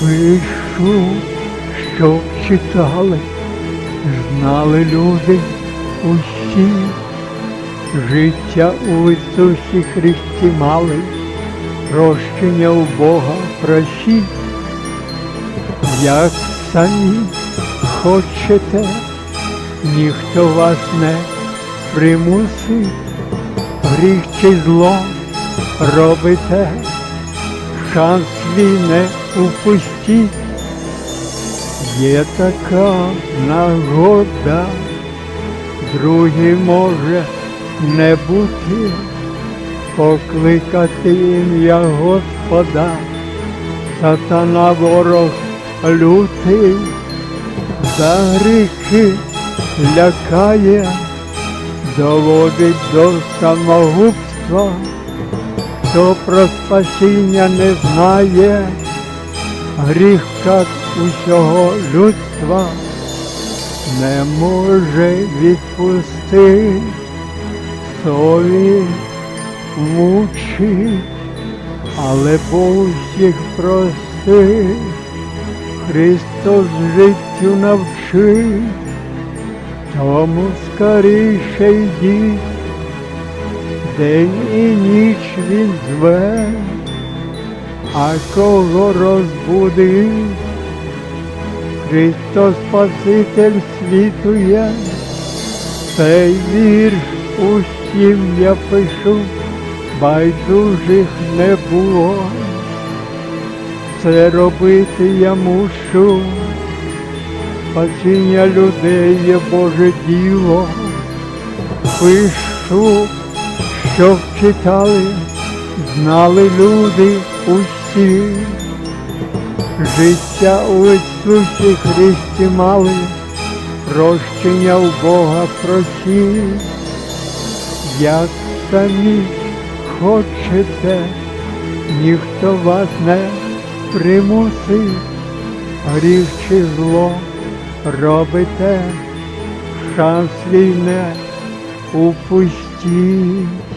Пишу, щоб читали, знали люди усі, життя у Ісусі Христі мали, прощення у Бога просіть, як самі хочете, ніхто вас не примусить, гріх чи зло робите, шанс свій не. Є така нагода, другий може не бути, покликати ім'я Господа, сатана ворог лютий, за гріхи лякає, доводить до самогубства, хто про спасіння не знає, гріх так усього людства не може відпустити, совість мучить, але Бог всіх простить, Христос життю навчить, тому скоріше йдіть, день і ніч він зве, а кого розбудив, Христос Спаситель світу є, цей вірш усім я пишу, байдужих не було, це робити я мушу, спасіння людей є Боже діло, пишу, щоб читали, знали люди усі. Життя у Ісусі Христі мали, прощення у Бога просіть, як самі хочете, ніхто вас не примусить, гріх чи зло робите, шанс свій не упустіть.